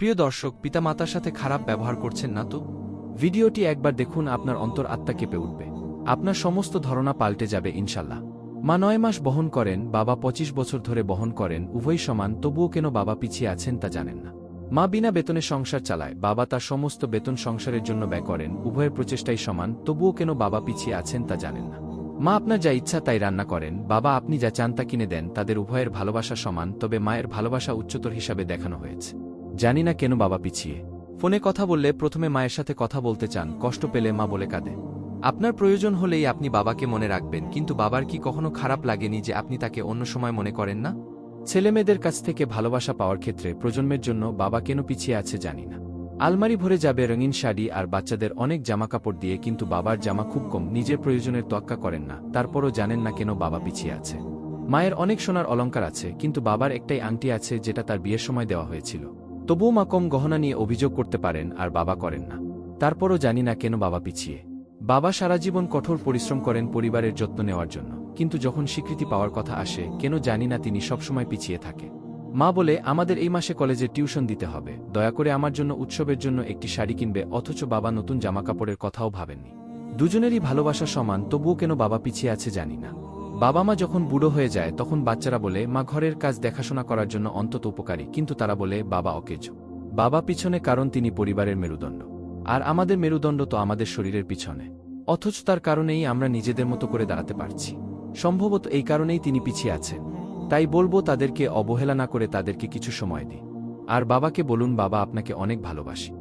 প্রিয় দর্শক, পিতামাতার সাথে খারাপ ব্যবহার করছেন না তো? ভিডিওটি একবার দেখুন, আপনার অন্তর আত্মা কেঁপে উঠবে। আপনার সমস্ত ধারণা পাল্টে যাবে, ইনশাল্লাহ। মা নয় মাস বহন করেন, বাবা পঁচিশ বছর ধরে বহন করেন, উভয় সমান, তবুও কেন বাবা পিছিয়ে আছেন তা জানেন না। মা বিনা বেতনে সংসার চালায়, বাবা তার সমস্ত বেতন সংসারের জন্য ব্যয় করেন, উভয়ের প্রচেষ্টাই সমান, তবুও কেন বাবা পিছিয়ে আছেন তা জানেন না। মা আপনার যা ইচ্ছা তাই রান্না করেন, বাবা আপনি যা চান তা কিনে দেন, তাদের উভয়ের ভালোবাসা সমান, তবে মায়ের ভালোবাসা উচ্চতর হিসাবে দেখানো হয়েছে। জানি না কেন বাবা পিছিয়ে। ফোনে কথা বললে প্রথমে মায়ের সাথে কথা বলতে চান, কষ্ট পেলে মা বলে কাঁদে। আপনার প্রয়োজন হলেই আপনি বাবাকে মনে রাখবেন, কিন্তু বাবার কি কখনো খারাপ লাগেনি যে আপনি তাকে অন্য সময় মনে করেন না? ছেলেমেয়েদের কাছ থেকে ভালোবাসা পাওয়ার ক্ষেত্রে প্রজন্মের জন্য বাবা কেন পিছিয়ে আছে জানি না। আলমারি ভরে যাবে রঙিন শাড়ি আর বাচ্চাদের অনেক জামাকাপড় দিয়ে, কিন্তু বাবার জামা খুব কম, নিজের প্রয়োজনের তোয়াক্কা করেন না, তারপরও জানেন না কেন বাবা পিছিয়ে আছে। মায়ের অনেক সোনার অলংকার আছে, কিন্তু বাবার একটাই আংটি আছে যেটা তার বিয়ের সময় দেওয়া হয়েছিল। তবুও মা কম গহনা নিয়ে অভিযোগ করতে পারেন আর বাবা করেন না। তারপরও জানি না কেন বাবা পিছিয়ে। বাবা সারা জীবন কঠোর পরিশ্রম করেন পরিবারের যত্ন নেওয়ার জন্য। কিন্তু যখন স্বীকৃতি পাওয়ার কথা আসে, কেন জানি না তিনি সবসময় পিছিয়ে থাকে। মা বলে, আমাদের এই মাসে কলেজে টিউশন দিতে হবে। দয়া করে আমার জন্য উৎসবের জন্য একটি শাড়ি কিনবে, অথচ বাবা নতুন জামাকাপড়ের কথাও ভাবেননি। দুজনেরই ভালোবাসা সমান, তবুও কেন বাবা পিছিয়ে আছে জানি না। বাবা মা যখন বুড়ো হয়ে যায়, তখন বাচ্চারা বলে, মা, ঘরের কাজ দেখাশোনা করার জন্য অন্তত উপকারী। কিন্তু তারা বলে, বাবা অকেজ। বাবা পিছনে কারণ তিনি পরিবারের মেরুদণ্ড। আর আমাদের মেরুদণ্ড তো আমাদের শরীরের পিছনে। অথচ তার কারণেই আমরা নিজেদের মতো করে দাঁড়াতে পারছি। সম্ভবত এই কারণেই তিনি পিছিয়ে আছেন। তাই বলব, তাদেরকে অবহেলা না করে তাদেরকে কিছু সময় দিই আর বাবাকে বলুন, বাবা, আপনাকে অনেক ভালোবাসি।